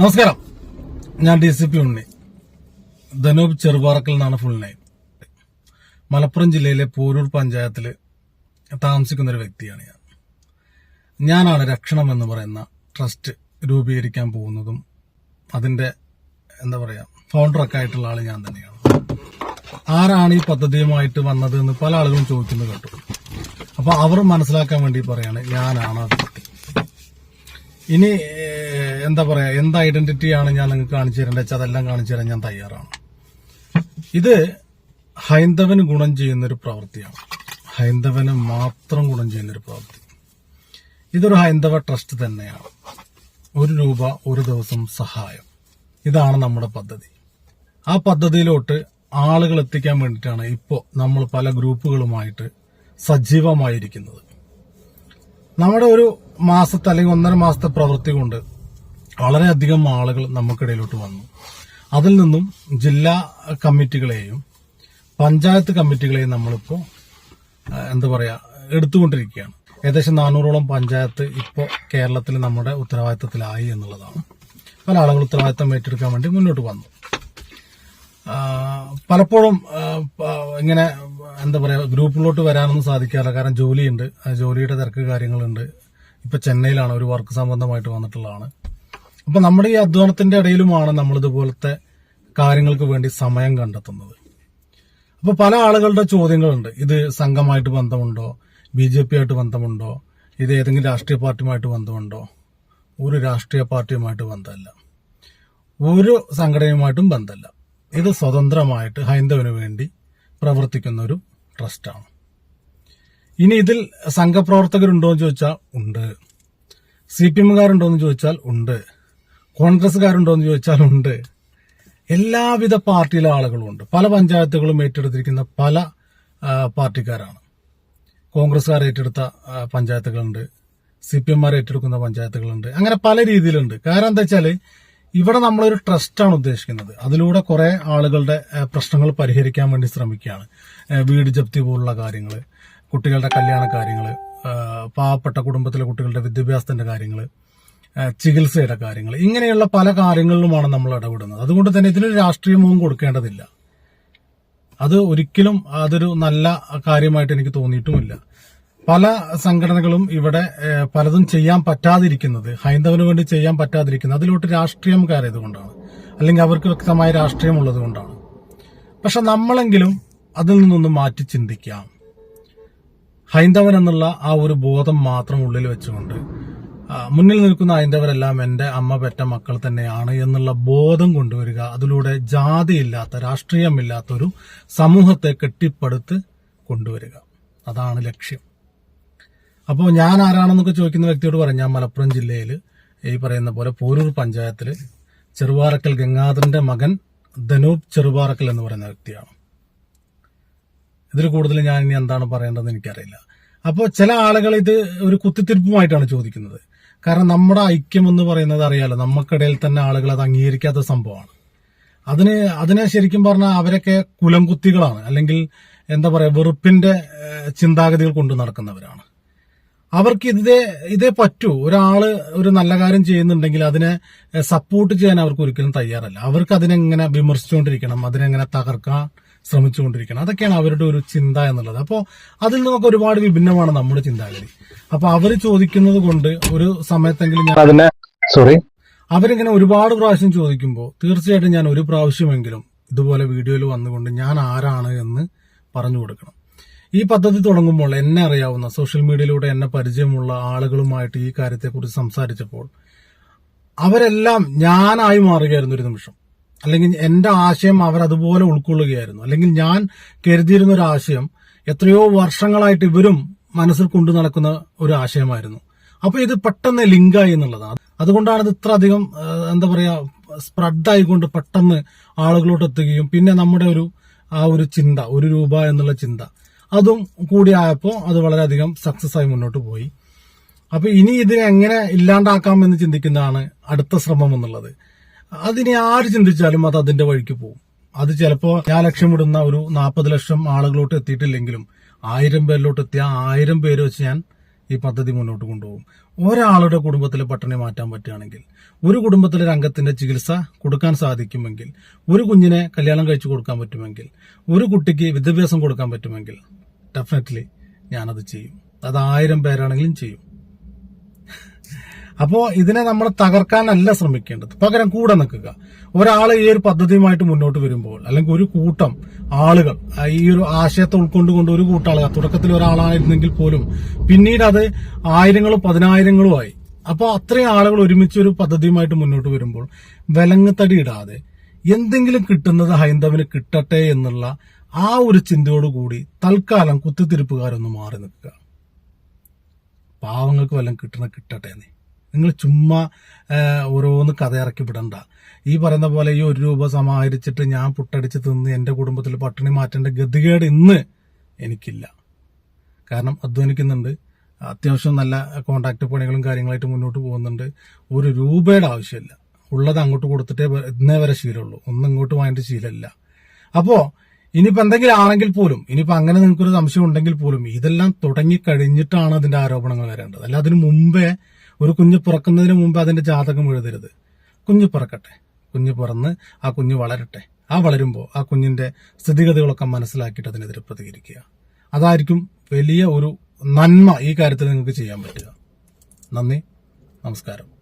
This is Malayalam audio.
നമസ്കാരം. ഞാൻ D C P Unni. Dhanoop Cherupparakkal എന്നാണ് ഫുൾ നെയിം മലപ്പുറം ജില്ലയിലെ പോരൂർ പഞ്ചായത്തിൽ താമസിക്കുന്ന ഒരു വ്യക്തിയാണ് ഞാൻ. ഞാനാണ് രക്ഷണം എന്ന് പറയുന്ന ട്രസ്റ്റ് രൂപീകരിക്കാൻ പോകുന്നതും അതിന്റെ എന്താ പറയുക ഫൗണ്ടറൊക്കെ ആയിട്ടുള്ള ആൾ ഞാൻ തന്നെയാണ്. ആരാണ് ഈ പദ്ധതിയുമായിട്ട് വന്നത് എന്ന് പല ആളുകളും ചോദിക്കുന്നത് കേട്ടു. അപ്പോൾ അവർ മനസ്സിലാക്കാൻ വേണ്ടി പറയാണ് ഞാനാണ് അത്. ഇനി എന്താ പറയാ എന്ത് ഐഡന്റിറ്റിയാണ് ഞാൻ നിങ്ങൾക്ക് കാണിച്ചു തരേണ്ടത്? വെച്ചാൽ അതെല്ലാം കാണിച്ചു തരാൻ ഞാൻ തയ്യാറാണ്. ഇത് ഹൈന്ദവന് ഗുണം ചെയ്യുന്ന ഒരു പ്രവൃത്തിയാണ്. ഹൈന്ദവന് മാത്രം ഗുണം ചെയ്യുന്ന ഒരു പ്രവൃത്തി. ഇതൊരു ഹൈന്ദവ ട്രസ്റ്റ് തന്നെയാണ്. ഒരു രൂപ ഒരു ദിവസം സഹായം. ഇതാണ് നമ്മുടെ പദ്ധതി. ആ പദ്ധതിയിലോട്ട് ആളുകൾ എത്തിക്കാൻ വേണ്ടിയിട്ടാണ് ഇപ്പോൾ നമ്മൾ പല ഗ്രൂപ്പുകളുമായിട്ട് സജീവമായിരിക്കുന്നത്. നമ്മുടെ ഒരു മാസത്തെ അല്ലെങ്കിൽ ഒന്നര മാസത്തെ പ്രവൃത്തി കൊണ്ട് വളരെയധികം ആളുകൾ നമുക്കിടയിലോട്ട് വന്നു. അതിൽ നിന്നും ജില്ലാ കമ്മിറ്റികളെയും പഞ്ചായത്ത് കമ്മിറ്റികളെയും നമ്മളിപ്പോൾ എന്താ പറയുക എടുത്തുകൊണ്ടിരിക്കുകയാണ്. ഏകദേശം നാനൂറോളം പഞ്ചായത്ത് ഇപ്പോൾ കേരളത്തിൽ നമ്മുടെ ഉത്തരവാദിത്തത്തിലായി എന്നുള്ളതാണ്. പല ആളുകൾ ഉത്തരവാദിത്തം ഏറ്റെടുക്കാൻ വേണ്ടി മുന്നോട്ട് വന്നു. പലപ്പോഴും ഇങ്ങനെ എന്താ പറയുക ഗ്രൂപ്പിലോട്ട് വരാനൊന്നും സാധിക്കാറില്ല. കാരണം ജോലിയുണ്ട്. ജോലിയുടെ തിരക്ക് കാര്യങ്ങളുണ്ട്. ഇപ്പൊ ചെന്നൈയിലാണ് ഒരു വർക്ക് സംബന്ധമായിട്ട് വന്നിട്ടുള്ളതാണ്. അപ്പൊ നമ്മുടെ ഈ അധ്വാനത്തിന്റെ ഇടയിലുമാണ് നമ്മൾ ഇതുപോലത്തെ കാര്യങ്ങൾക്ക് വേണ്ടി സമയം കണ്ടെത്തുന്നത്. അപ്പൊ പല ആളുകളുടെ ചോദ്യങ്ങളുണ്ട്. ഇത് സംഘമായിട്ട് ബന്ധമുണ്ടോ? ബി ജെ പി ആയിട്ട് ബന്ധമുണ്ടോ? ഇത് ഏതെങ്കിലും രാഷ്ട്രീയ പാർട്ടിയുമായിട്ട് ബന്ധമുണ്ടോ? ഒരു രാഷ്ട്രീയ പാർട്ടിയുമായിട്ട് ബന്ധമല്ല. ഒരു സംഘടനയുമായിട്ടും ബന്ധമല്ല. ഇത് സ്വതന്ത്രമായിട്ട് ഹൈന്ദവന് വേണ്ടി പ്രവർത്തിക്കുന്ന ഒരു ട്രസ്റ്റാണ്. ഇനി ഇതിൽ സംഘപ്രവർത്തകരുണ്ടോ എന്ന് ചോദിച്ചാൽ ഉണ്ട്. സി പി എമ്മുകാരുണ്ടോ എന്ന് ചോദിച്ചാൽ ഉണ്ട്. കോൺഗ്രസ്സുകാരുണ്ടോ എന്ന് ചോദിച്ചാൽ ഉണ്ട് എല്ലാവിധ പാർട്ടിയിലെ ആളുകളും ഉണ്ട് പല പഞ്ചായത്തുകളും ഏറ്റെടുത്തിരിക്കുന്ന പല പാർട്ടിക്കാരാണ്. കോൺഗ്രസ്സുകാർ ഏറ്റെടുത്ത പഞ്ചായത്തുകളുണ്ട്. സി പി എംമാർ ഏറ്റെടുക്കുന്ന പഞ്ചായത്തുകളുണ്ട്. അങ്ങനെ പല രീതിയിലുണ്ട്. കാരണം എന്താ വെച്ചാൽ ഇവിടെ നമ്മളൊരു ട്രസ്റ്റാണ് ഉദ്ദേശിക്കുന്നത്. അതിലൂടെ കുറെ ആളുകളുടെ പ്രശ്നങ്ങൾ പരിഹരിക്കാൻ വേണ്ടി ശ്രമിക്കുകയാണ്. വീട് ജപ്തി പോലുള്ള കാര്യങ്ങൾ കുട്ടികളുടെ കല്യാണ കാര്യങ്ങൾ പാവപ്പെട്ട കുടുംബത്തിലെ കുട്ടികളുടെ വിദ്യാഭ്യാസത്തിന്റെ കാര്യങ്ങൾ ചികിത്സയുടെ കാര്യങ്ങൾ. ഇങ്ങനെയുള്ള പല കാര്യങ്ങളിലുമാണ് നമ്മൾ ഇടപെടുന്നത്. അതുകൊണ്ട് തന്നെ ഇതിനൊരു രാഷ്ട്രീയവും കൊടുക്കേണ്ടതില്ല. അത് ഒരിക്കലും അതൊരു നല്ല കാര്യമായിട്ട് എനിക്ക് തോന്നിയിട്ടുമില്ല. പല സംഘടനകളും ഇവിടെ പലതും ചെയ്യാൻ പറ്റാതിരിക്കുന്നത് ഹൈന്ദവന് വേണ്ടി ചെയ്യാൻ പറ്റാതിരിക്കുന്നത് അതിലോട്ട് രാഷ്ട്രീയം കയറിയത് കൊണ്ടാണ് അല്ലെങ്കിൽ അവർക്ക് വ്യക്തമായ രാഷ്ട്രീയം ഉള്ളത് കൊണ്ടാണ് പക്ഷെ നമ്മളെങ്കിലും അതിൽ നിന്നൊന്ന് മാറ്റി ചിന്തിക്കാം. ഹൈന്ദവൻ എന്നുള്ള ആ ഒരു ബോധം മാത്രം ഉള്ളിൽ വെച്ചുകൊണ്ട് മുന്നിൽ നിൽക്കുന്ന ഹൈന്ദവരെല്ലാം എന്റെ അമ്മ പെറ്റ മക്കൾ തന്നെയാണ് എന്നുള്ള ബോധം കൊണ്ടുവരിക. അതിലൂടെ ജാതിയില്ലാത്ത രാഷ്ട്രീയമില്ലാത്ത ഒരു സമൂഹത്തെ കെട്ടിപ്പടുത്ത് കൊണ്ടുവരിക. അതാണ് ലക്ഷ്യം. അപ്പോൾ ഞാൻ ആരാണെന്നൊക്കെ ചോദിക്കുന്ന വ്യക്തിയോട് പറഞ്ഞാൽ ഞാൻ മലപ്പുറം ജില്ലയിൽ ഈ പറയുന്ന പോലെ പോരൂർ പഞ്ചായത്തിൽ ചെറുവാറക്കൽ ഗംഗാധരന്റെ മകൻ ധനൂപ് ചെറുവാറക്കൽ എന്ന് പറയുന്ന വ്യക്തിയാണ്. ഇതിൽ കൂടുതൽ ഞാൻ ഇനി എന്താണ് പറയേണ്ടതെന്ന് എനിക്കറിയില്ല. അപ്പോൾ ചില ആളുകൾ ഇത് ഒരു കുത്തിത്തിരിപ്പുമായിട്ടാണ് ചോദിക്കുന്നത്. കാരണം നമ്മുടെ ഐക്യം എന്ന് പറയുന്നത് അറിയാലോ നമുക്കിടയിൽ തന്നെ ആളുകൾ അത് അംഗീകരിക്കാത്ത സംഭവമാണ്. അതിന് അതിനെ ശരിക്കും പറഞ്ഞാൽ അവരൊക്കെ കുലംകുത്തികളാണ് അല്ലെങ്കിൽ എന്താ പറയുക വെറുപ്പിന്റെ ചിന്താഗതികൾ കൊണ്ടു നടക്കുന്നവരാണ്. അവർക്ക് ഇതേ ഇതേ പറ്റൂ. ഒരാൾ ഒരു നല്ല കാര്യം ചെയ്യുന്നുണ്ടെങ്കിൽ അതിനെ സപ്പോർട്ട് ചെയ്യാൻ അവർക്ക് ഒരിക്കലും തയ്യാറല്ല. അവർക്ക് അതിനെങ്ങനെ വിമർശിച്ചുകൊണ്ടിരിക്കണം അതിനെങ്ങനെ തകർക്കാൻ ശ്രമിച്ചുകൊണ്ടിരിക്കണം അതൊക്കെയാണ് അവരുടെ ഒരു ചിന്ത എന്നുള്ളത്. അപ്പോൾ അതിൽ നിന്നൊക്കെ ഒരുപാട് വിഭിന്നമാണ് നമ്മുടെ ചിന്താഗതി. അപ്പൊ അവർ ചോദിക്കുന്നത് കൊണ്ട് ഒരു സമയത്തെങ്കിലും ഞാൻ സോറി അവരിങ്ങനെ ഒരുപാട് പ്രാവശ്യം ചോദിക്കുമ്പോൾ തീർച്ചയായിട്ടും ഞാൻ ഒരു പ്രാവശ്യമെങ്കിലും ഇതുപോലെ വീഡിയോയിൽ വന്നുകൊണ്ട് ഞാൻ ആരാണ് എന്ന് പറഞ്ഞു കൊടുക്കണം. ഈ പദ്ധതി തുടങ്ങുമ്പോൾ എന്നെ അറിയാവുന്ന സോഷ്യൽ മീഡിയയിലൂടെ എന്നെ പരിചയമുള്ള ആളുകളുമായിട്ട് ഈ കാര്യത്തെക്കുറിച്ച് സംസാരിച്ചപ്പോൾ അവരെല്ലാം ഞാനായി മാറുകയായിരുന്നു ഒരു നിമിഷം. അല്ലെങ്കിൽ എന്റെ ആശയം അവർ അതുപോലെ ഉൾക്കൊള്ളുകയായിരുന്നു. അല്ലെങ്കിൽ ഞാൻ കരുതിയിരുന്ന ഒരു ആശയം എത്രയോ വർഷങ്ങളായിട്ട് ഇവരും മനസ്സിൽ കൊണ്ടു നടക്കുന്ന ഒരു ആശയമായിരുന്നു. അപ്പൊ ഇത് പെട്ടെന്ന് ലിങ്കായി എന്നുള്ളതാണ്. അതുകൊണ്ടാണ് ഇത് ഇത്ര അധികം എന്താ പറയാ സ്പ്രെഡ് ആയിക്കൊണ്ട് പെട്ടെന്ന് ആളുകളോട്ട് എത്തുകയും പിന്നെ നമ്മുടെ ഒരു ആ ഒരു ചിന്ത ഒരു രൂപ എന്നുള്ള ചിന്ത. അതും കൂടി ആയപ്പോൾ അത് വളരെയധികം സക്സസ് ആയി മുന്നോട്ട് പോയി. അപ്പൊ ഇനി ഇതിനെ എങ്ങനെ ഇല്ലാണ്ടാക്കാം എന്ന് ചിന്തിക്കുന്നതാണ് അടുത്ത ശ്രമം എന്നുള്ളത്. അതിനെ ആര് ചിന്തിച്ചാലും അത് അതിന്റെ വഴിക്ക് പോകും. അത് ചിലപ്പോ ഞാൻ ലക്ഷ്യമിടുന്ന ഒരു നാൽപ്പത് ലക്ഷം ആളുകളോട്ട് എത്തിയിട്ടില്ലെങ്കിലും ആയിരം പേരിലോട്ട് എത്തിയ ആയിരം പേര് വെച്ച് ഞാൻ ഈ പദ്ധതി മുന്നോട്ട് കൊണ്ടുപോകും. ഒരാളുടെ കുടുംബത്തിലെ പട്ടിണി മാറ്റാൻ പറ്റുകയാണെങ്കിൽ ഒരു കുടുംബത്തിലെ രംഗത്തിന്റെ ചികിത്സ കൊടുക്കാൻ സാധിക്കുമെങ്കിൽ ഒരു കുഞ്ഞിനെ കല്യാണം കഴിച്ചു കൊടുക്കാൻ പറ്റുമെങ്കിൽ ഒരു കുട്ടിക്ക് വിദ്യാഭ്യാസം കൊടുക്കാൻ പറ്റുമെങ്കിൽ ഡെഫിനറ്റ്ലി ഞാനത് ചെയ്യും. അത് ആയിരം പേരാണെങ്കിലും ചെയ്യും. അപ്പോ ഇതിനെ നമ്മൾ തകർക്കാനല്ല ശ്രമിക്കേണ്ടത്. പകരം കൂടെ നിൽക്കുക. ഒരാൾ ഈ ഒരു പദ്ധതിയുമായിട്ട് മുന്നോട്ട് വരുമ്പോൾ അല്ലെങ്കിൽ ഒരു കൂട്ടം ആളുകൾ ഈ ഒരു ആശയത്തെ ഉൾക്കൊണ്ടുകൊണ്ട് ഒരു കൂട്ടം ആളുകൾ തുടക്കത്തിൽ ഒരാളായിരുന്നെങ്കിൽ പോലും പിന്നീട് അത് ആയിരങ്ങളും പതിനായിരങ്ങളും ആയി. അപ്പോൾ അത്രയും ആളുകൾ ഒരുമിച്ച് ഒരു പദ്ധതിയുമായിട്ട് മുന്നോട്ട് വരുമ്പോൾ വിലങ്ങത്തടി ഇടാതെ എന്തെങ്കിലും കിട്ടുന്നത് ഹൈന്ദവന് കിട്ടട്ടെ എന്നുള്ള ആ ഒരു ചിന്തയോടുകൂടി തൽക്കാലം കുത്തിത്തിരിപ്പുകാരൊന്ന് മാറി നിൽക്കുക. പാവങ്ങൾക്ക് വല്ലതും കിട്ടണ കിട്ടട്ടെ എന്നേ. നിങ്ങൾ ചുമ്മാ ഓരോന്ന് കഥ ഇറക്കി വിടണ്ട ഈ പറയുന്ന പോലെ ഈ ഒരു രൂപ സമാഹരിച്ചിട്ട് ഞാൻ പുട്ടടിച്ച് തിന്ന് എന്റെ കുടുംബത്തിൽ പട്ടിണി മാറ്റേണ്ട ഗതികേട് ഇന്ന് എനിക്കില്ല. കാരണം അധ്വാനിക്കുന്നുണ്ട് അത്യാവശ്യം നല്ല കോണ്ടാക്ട് പണികളും കാര്യങ്ങളായിട്ട് മുന്നോട്ട് പോകുന്നുണ്ട്. ഒരു രൂപയുടെ ആവശ്യമില്ല. ഉള്ളത് അങ്ങോട്ട് കൊടുത്തിട്ടേ ഇന്നേ വരെ ശീലമുള്ളൂ. ഒന്നും ഇങ്ങോട്ട് വാങ്ങിയിട്ട് ശീലമില്ല. അപ്പോ ഇനിയിപ്പോ എന്തെങ്കിലും ആണെങ്കിൽ പോലും ഇനിയിപ്പോ അങ്ങനെ നിങ്ങൾക്കൊരു സംശയം ഉണ്ടെങ്കിൽ പോലും ഇതെല്ലാം തുടങ്ങി കഴിഞ്ഞിട്ടാണ് അതിന്റെ ആരോപണങ്ങൾ വരേണ്ടത്. അല്ല അതിനു മുമ്പേ ഒരു കുഞ്ഞ് പിറക്കുന്നതിന് മുമ്പ് അതിന്റെ ജാതകം എഴുതരുത്. കുഞ്ഞ് പിറക്കട്ടെ. കുഞ്ഞ് പിറന്ന് ആ കുഞ്ഞ് വളരട്ടെ. ആ വളരുമ്പോൾ ആ കുഞ്ഞിന്റെ സ്ഥിതിഗതികളൊക്കെ മനസ്സിലാക്കിയിട്ട് അതിനെതിരെ പ്രതികരിക്കുക. അതായിരിക്കും വലിയ ഒരു നന്മ ഈ കാര്യത്തിൽ നിങ്ങൾക്ക് ചെയ്യാൻ പറ്റുക. നന്ദി. നമസ്കാരം.